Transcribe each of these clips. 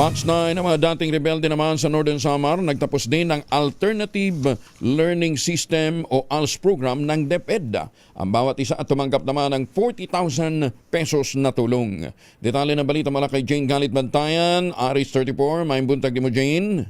Batch 9 ng mga dating rebelde naman sa Northern Samar nagtapos din ng Alternative Learning System o ALS program ng DepEd. Ang bawat isa at tumanggap naman ng 40,000 pesos na tulong. Detalye ng balita mula kay Jane Galit Bantayan, Aris 34. May buntag di mo Jane.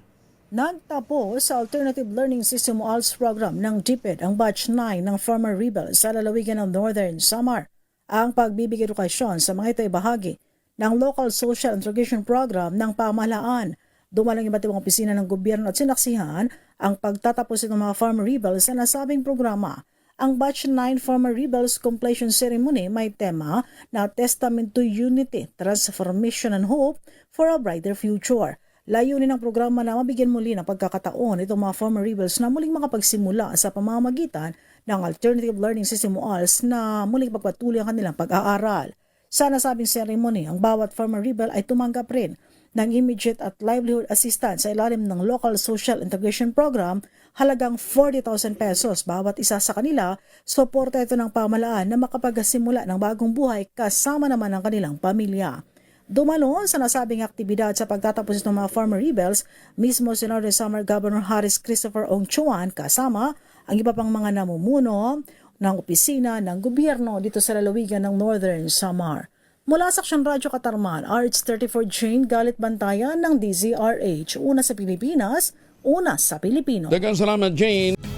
Nagtapos sa Alternative Learning System o ALS program ng DepEd ang batch 9 ng Farmer Rebels sa lalawigan ng Northern Samar. Ang pagbibigay edukasyon sa mga ito bahagi ng Local Social Integration Program ng pamahalaan. Dumalang iba't ibang opisina ng gobyerno at sinaksihan ang pagtatapos ng mga Farmer Rebels sa nasabing programa. Ang Batch 9 Farmer Rebels Completion Ceremony may tema na Testament to Unity, Transformation and Hope for a Brighter Future. Layunin ng programa na mabigyan muli ng pagkakataon itong mga former rebels na muling makapagsimula sa pamamagitan ng Alternative Learning System o ALS na muling pagpatuloy ang kanilang pag-aaral. Sa nasabing ceremony, ang bawat former rebel ay tumanggap rin ng immediate at livelihood assistance sa ilalim ng Local Social Integration Program halagang 40,000 pesos bawat isa sa kanila. Suporta ito ng pamalaan na makapagsimula ng bagong buhay kasama naman ang kanilang pamilya. Dumalo sa nasabing aktibidad sa pagtatapos ng mga farmer rebels, mismo si Northern Summer Governor Harris Christopher Ong Chuan kasama ang iba pang mga namumuno ng opisina ng gobyerno dito sa lalawigan ng Northern Samar. Mula sa Aksyon Radyo Katarman, RH34 Jane Galit Bantayan ng DZRH, una sa Pilipinas, una sa Pilipino. Dagang salamat Jane.